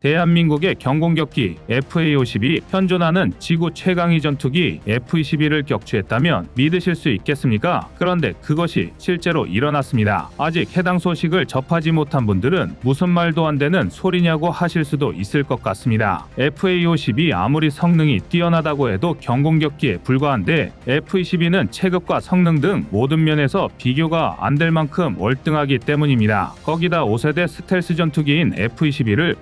대한민국의 경공격기 FA-52 현존하는 지구 최강의 전투기 F-22를 격추했다면 믿으실 수 있겠습니까? 그런데 그것이 실제로 일어났습니다. 아직 해당 소식을 접하지 못한 분들은 무슨 말도 안 되는 소리냐고 하실 수도 있을 것 같습니다. FA-52 아무리 성능이 뛰어나다고 해도 경공격기에 불과한데 F-22는 체급과 성능 등 모든 면에서 비교가 안 될 만큼 월등하기 때문입니다. 거기다 5세대 스텔스 전투기인 F-22를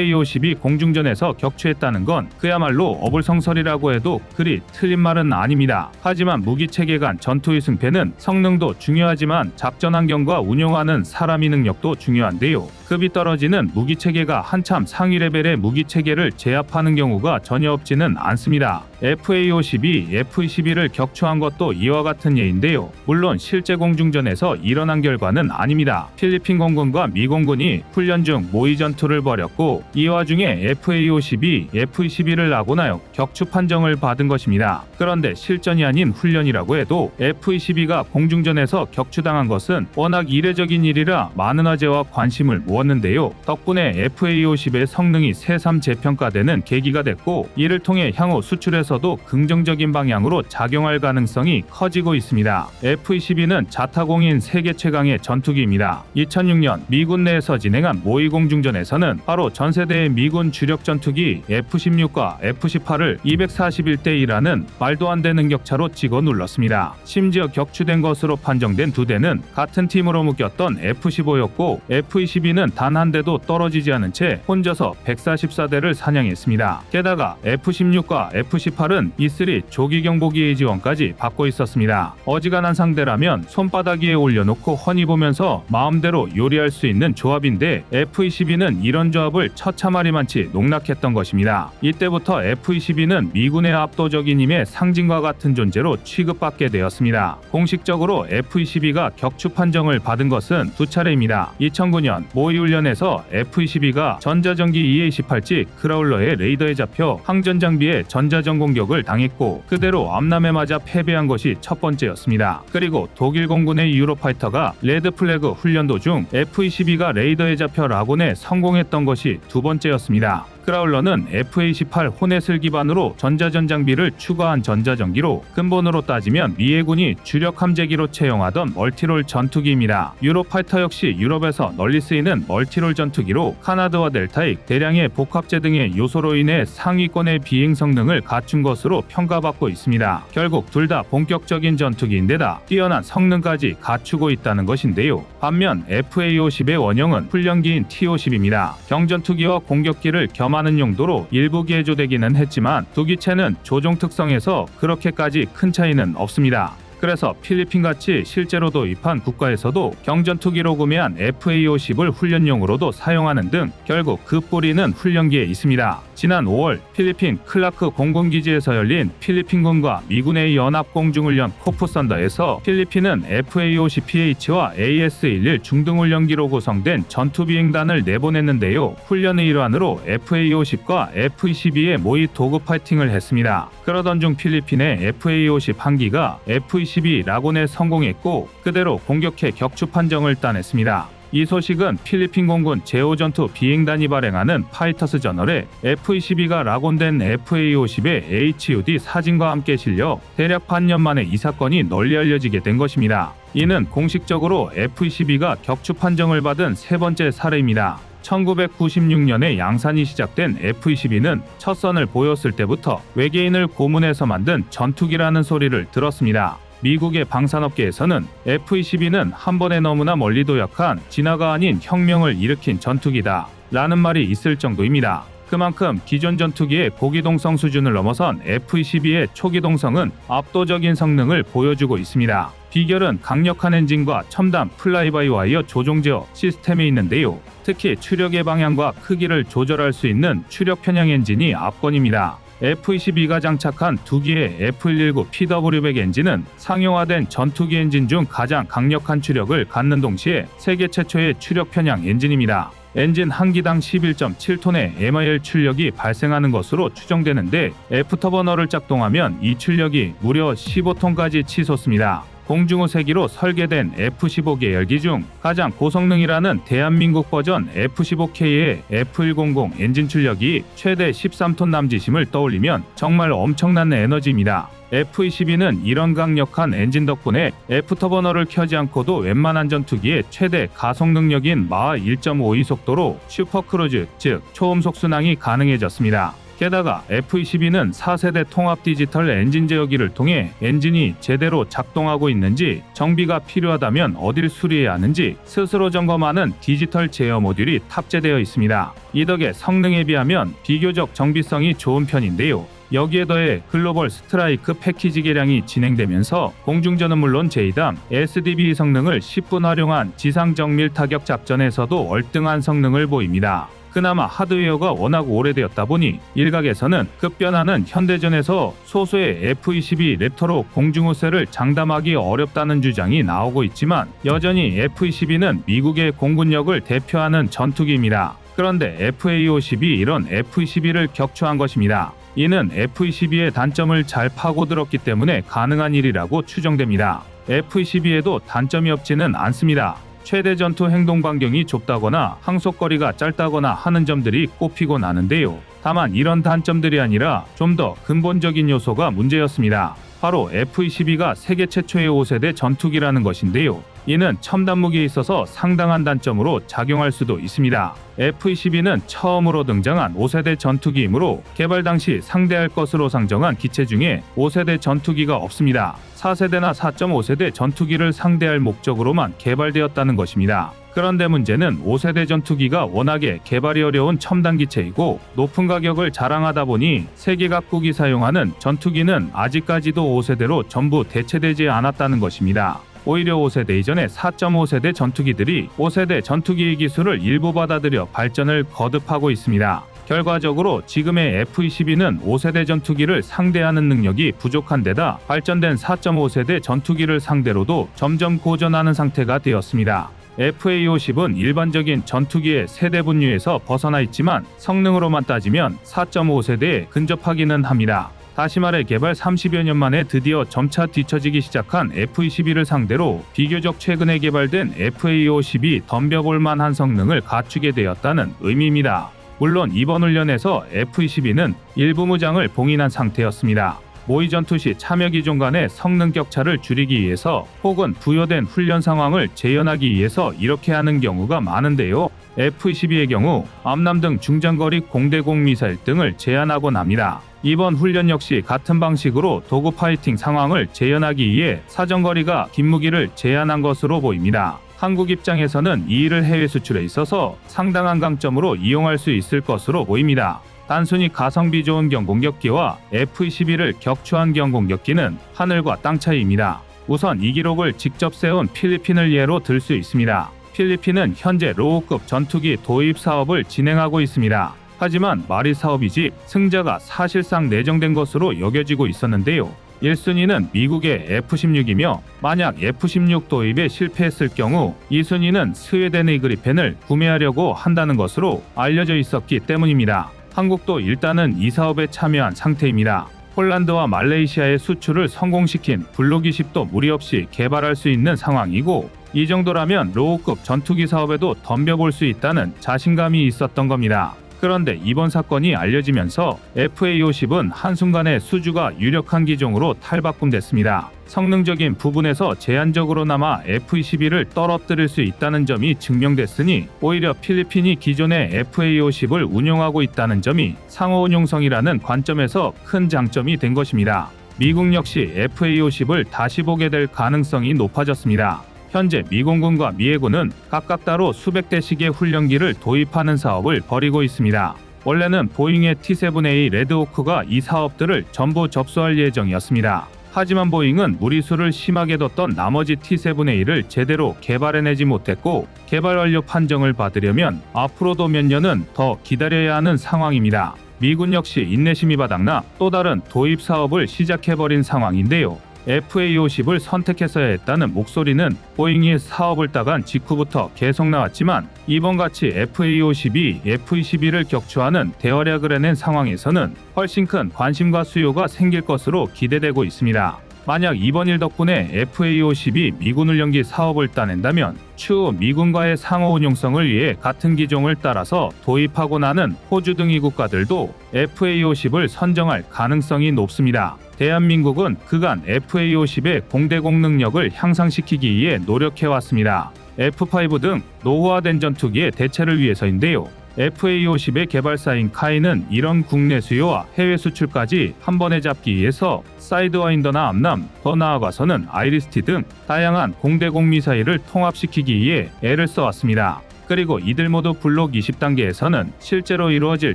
FA-52 공중전에서 격추했다는 건 그야말로 어불성설이라고 해도 그리 틀린 말은 아닙니다. 하지만 무기 체계 간 전투의 승패는 성능도 중요하지만 작전 환경과 운용하는 사람의 능력도 중요한데요. 급이 떨어지는 무기 체계가 한참 상위 레벨의 무기 체계를 제압하는 경우가 전혀 없지는 않습니다. FA-52, F-22를 격추한 것도 이와 같은 예인데요. 물론 실제 공중전에서 일어난 결과는 아닙니다. 필리핀 공군과 미 공군이 훈련 중 모의 전투를 벌였고 이 와중에 FA-52, F-22를 낙원하여 격추 판정을 받은 것입니다. 그런데 실전이 아닌 훈련이라고 해도 F-22가 공중전에서 격추당한 것은 워낙 이례적인 일이라 많은 화제와 관심을 모았 는데요. 덕분에 FA-50의 성능이 새삼 재평가되는 계기가 됐고 이를 통해 향후 수출에서도 긍정적인 방향으로 작용할 가능성이 커지고 있습니다. F-22는 자타공인 세계 최강의 전투기입니다. 2006년 미군 내에서 진행한 모의 공중전에서는 바로 전 세대의 미군 주력 전투기 F-16과 F-18을 241대 1라는 말도 안 되는 격차로 찍어 눌렀습니다. 심지어 격추된 것으로 판정된 두 대는 같은 팀으로 묶였던 F-15였고 F-22는 단 한 대도 떨어지지 않은 채 혼자서 144대를 사냥했습니다. 게다가 F-16과 F-18은 E3 조기 경보기의 지원까지 받고 있었습니다. 어지간한 상대라면 손바닥 위에 올려놓고 훤히 보면서 마음대로 요리할 수 있는 조합인데 F-22는 이런 조합을 처참하리만치 농락했던 것입니다. 이때부터 F-22는 미군의 압도적인 힘의 상징과 같은 존재로 취급받게 되었습니다. 공식적으로 F-22가 격추 판정을 받은 것은 두 차례입니다. 2009년 모의 훈련에서 F-22가 전자전기 EA-18지 크라울러의 레이더에 잡혀 항전 장비에 전자전 공격을 당했고 그대로 암남에 맞아 패배한 것이 첫 번째였습니다. 그리고 독일 공군의 유로파이터가 레드 플래그 훈련 도중 F-22가 레이더에 잡혀 라곤에 성공했던 것이 두 번째였습니다. 크라울러는 FA-18 호넷을 기반으로 전자전 장비를 추가한 전자전기로 근본으로 따지면 미 해군이 주력 함재기로 채용하던 멀티롤 전투기입니다. 유로파이터 역시 유럽에서 널리 쓰이는 멀티롤 전투기로 카나드와 델타의 대량의 복합재 등의 요소로 인해 상위권의 비행 성능을 갖춘 것으로 평가받고 있습니다. 결국 둘 다 본격적인 전투기인데다 뛰어난 성능까지 갖추고 있다는 것인데요. 반면 FA-50의 원형은 훈련기인 T-50입니다. 경전투기와 공격기를 겸 하는 용도로 일부 개조되기는 했지만 두 기체는 조종 특성에서 그렇게까지 큰 차이는 없습니다. 그래서 필리핀 같이 실제로 도입한 국가에서도 경전투기로 구매한 FA-50을 훈련용으로도 사용하는 등 결국 그 뿌리는 훈련기에 있습니다. 지난 5월 필리핀 클라크 공군기지에서 열린 필리핀군과 미군의 연합공중훈련 코프 선더에서 필리핀은 FA-50PH와 AS-11 중등훈련기로 구성된 전투비행단을 내보냈는데요. 훈련의 일환으로 FA-50과 F-22의 모의 도구 파이팅을 했습니다. 그러던 중 필리핀의 FA-50 한기가 F-22 라곤에 성공했고 그대로 공격해 격추 판정을 따냈습니다. 이 소식은 필리핀 공군 제오전투 비행단이 발행하는 파이터스 저널에 F-22가 라곤된 FA-50의 HUD 사진과 함께 실려 대략 반년 만에 이 사건이 널리 알려지게 된 것입니다. 이는 공식적으로 F-22가 격추 판정을 받은 세 번째 사례입니다. 1996년에 양산이 시작된 F-22는 첫 선을 보였을 때부터 외계인을 고문해서 만든 전투기라는 소리를 들었습니다. 미국의 방산업계에서는 F-22는 한 번에 너무나 멀리 도약한 진화가 아닌 혁명을 일으킨 전투기다 라는 말이 있을 정도입니다. 그만큼 기존 전투기의 고기동성 수준을 넘어선 F-22의 초기동성은 압도적인 성능을 보여주고 있습니다. 비결은 강력한 엔진과 첨단 플라이바이와이어 조종 제어 시스템에 있는데요. 특히 추력의 방향과 크기를 조절할 수 있는 추력 편향 엔진이 압권입니다. F-22가 장착한 두 기의 F-119 PW100 엔진은 상용화된 전투기 엔진 중 가장 강력한 추력을 갖는 동시에 세계 최초의 추력 편향 엔진입니다. 엔진 한 기당 11.7톤의 MIL 출력이 발생하는 것으로 추정되는데 F터버너를 작동하면 이 출력이 무려 15톤까지 치솟습니다. 공중호 세기로 설계된 F-15 계열기 중 가장 고성능이라는 대한민국 버전 F-15K의 F-100 엔진 출력이 최대 13톤 남짓임을 떠올리면 정말 엄청난 에너지입니다. F-22는 이런 강력한 엔진 덕분에 F터버너를 켜지 않고도 웬만한 전투기의 최대 가속 능력인 마하 1.52 속도로 슈퍼크루즈, 즉 초음속 순항이 가능해졌습니다. 게다가 F-22는 4세대 통합 디지털 엔진 제어기를 통해 엔진이 제대로 작동하고 있는지 정비가 필요하다면 어딜 수리해야 하는지 스스로 점검하는 디지털 제어 모듈이 탑재되어 있습니다. 이 덕에 성능에 비하면 비교적 정비성이 좋은 편인데요. 여기에 더해 글로벌 스트라이크 패키지 개량이 진행되면서 공중전은 물론 제2단 SDB 성능을 10분 활용한 지상 정밀 타격 작전에서도 월등한 성능을 보입니다. 그나마 하드웨어가 워낙 오래되었다 보니 일각에서는 급변하는 현대전에서 소수의 F-22 랩터로 공중우세를 장담하기 어렵다는 주장이 나오고 있지만 여전히 F-22는 미국의 공군력을 대표하는 전투기입니다. 그런데 FA-50이 이런 F-22를 격추한 것입니다. 이는 F-22의 단점을 잘 파고들었기 때문에 가능한 일이라고 추정됩니다. F-22에도 단점이 없지는 않습니다. 최대 전투 행동 반경이 좁다거나 항속거리가 짧다거나 하는 점들이 꼽히곤 하는데요. 다만 이런 단점들이 아니라 좀 더 근본적인 요소가 문제였습니다. 바로 F-22가 세계 최초의 5세대 전투기라는 것인데요. 이는 첨단 무기에 있어서 상당한 단점으로 작용할 수도 있습니다. F-22는 처음으로 등장한 5세대 전투기이므로 개발 당시 상대할 것으로 상정한 기체 중에 5세대 전투기가 없습니다. 4세대나 4.5세대 전투기를 상대할 목적으로만 개발되었다는 것입니다. 그런데 문제는 5세대 전투기가 워낙에 개발이 어려운 첨단 기체이고 높은 가격을 자랑하다 보니 세계 각국이 사용하는 전투기는 아직까지도 5세대로 전부 대체되지 않았다는 것입니다. 오히려 5세대 이전의 4.5세대 전투기들이 5세대 전투기의 기술을 일부 받아들여 발전을 거듭하고 있습니다. 결과적으로 지금의 F-22는 5세대 전투기를 상대하는 능력이 부족한 데다 발전된 4.5세대 전투기를 상대로도 점점 고전하는 상태가 되었습니다. FA-50은 일반적인 전투기의 세대 분류에서 벗어나 있지만 성능으로만 따지면 4.5세대에 근접하기는 합니다. 다시 말해 개발 30여 년 만에 드디어 점차 뒤처지기 시작한 F-22를 상대로 비교적 최근에 개발된 FA-50이 덤벼볼 만한 성능을 갖추게 되었다는 의미입니다. 물론 이번 훈련에서 F-22는 일부 무장을 봉인한 상태였습니다. 모의 전투 시 참여 기종 간의 성능 격차를 줄이기 위해서 혹은 부여된 훈련 상황을 재현하기 위해서 이렇게 하는 경우가 많은데요. F-22의 경우 암남 등 중장거리 공대공 미사일 등을 제한하곤 합니다. 이번 훈련 역시 같은 방식으로 도구 파이팅 상황을 재현하기 위해 사정거리가 긴 무기를 제한한 것으로 보입니다. 한국 입장에서는 이 일을 해외 수출에 있어서 상당한 강점으로 이용할 수 있을 것으로 보입니다. 단순히 가성비 좋은 경공격기와 F-22를 격추한 경공격기는 하늘과 땅 차이입니다. 우선 이 기록을 직접 세운 필리핀을 예로 들 수 있습니다. 필리핀은 현재 로우급 전투기 도입 사업을 진행하고 있습니다. 하지만 말이 사업이지 승자가 사실상 내정된 것으로 여겨지고 있었는데요. 1순위는 미국의 F-16이며 만약 F-16 도입에 실패했을 경우 2순위는 스웨덴의 그리펜을 구매하려고 한다는 것으로 알려져 있었기 때문입니다. 한국도 일단은 이 사업에 참여한 상태입니다. 폴란드와 말레이시아의 수출을 성공시킨 블록20도 무리 없이 개발할 수 있는 상황이고 이 정도라면 로우급 전투기 사업에도 덤벼볼 수 있다는 자신감이 있었던 겁니다. 그런데 이번 사건이 알려지면서 FA-50은 한순간에 수주가 유력한 기종으로 탈바꿈됐습니다. 성능적인 부분에서 제한적으로나마 F-22를 떨어뜨릴 수 있다는 점이 증명됐으니 오히려 필리핀이 기존의 FA-50을 운용하고 있다는 점이 상호 운용성이라는 관점에서 큰 장점이 된 것입니다. 미국 역시 FA-50을 다시 보게 될 가능성이 높아졌습니다. 현재 미공군과 미해군은 각각 따로 수백 대씩의 훈련기를 도입하는 사업을 벌이고 있습니다. 원래는 보잉의 T-7A 레드호크가 이 사업들을 전부 접수할 예정이었습니다. 하지만 보잉은 무리수를 심하게 뒀던 나머지 T-7A를 제대로 개발해내지 못했고 개발 완료 판정을 받으려면 앞으로도 몇 년은 더 기다려야 하는 상황입니다. 미군 역시 인내심이 바닥나 또 다른 도입 사업을 시작해버린 상황인데요. FA-50을 선택했어야 했다는 목소리는 보잉이 사업을 따간 직후부터 계속 나왔지만 이번 같이 FA-50이 F-22를 격추하는 대활약을 해낸 상황에서는 훨씬 큰 관심과 수요가 생길 것으로 기대되고 있습니다. 만약 이번 일 덕분에 FA-50이 미군을 연기 사업을 따낸다면 추후 미군과의 상호 운용성을 위해 같은 기종을 따라서 도입하고 나는 호주 등이 국가들도 FA-50을 선정할 가능성이 높습니다. 대한민국은 그간 FA-50의 공대공 능력을 향상시키기 위해 노력해왔습니다. F5 등 노후화된 전투기의 대체를 위해서인데요. FA-50의 개발사인 카이는 이런 국내 수요와 해외 수출까지 한 번에 잡기 위해서 사이드와인더나 암남, 더 나아가서는 아이리스티 등 다양한 공대공 미사일을 통합시키기 위해 애를 써왔습니다. 그리고 이들 모두 블록 20단계에서는 실제로 이루어질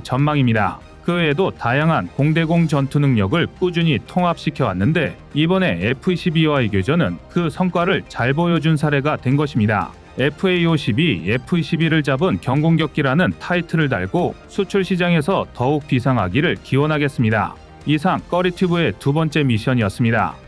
전망입니다. 그 외에도 다양한 공대공 전투 능력을 꾸준히 통합시켜 왔는데 이번에 F-22와의 교전은 그 성과를 잘 보여준 사례가 된 것입니다. FA-52, F-21을 잡은 경공격기라는 타이틀을 달고 수출 시장에서 더욱 비상하기를 기원하겠습니다. 이상 꺼리튜브의 두 번째 미션이었습니다.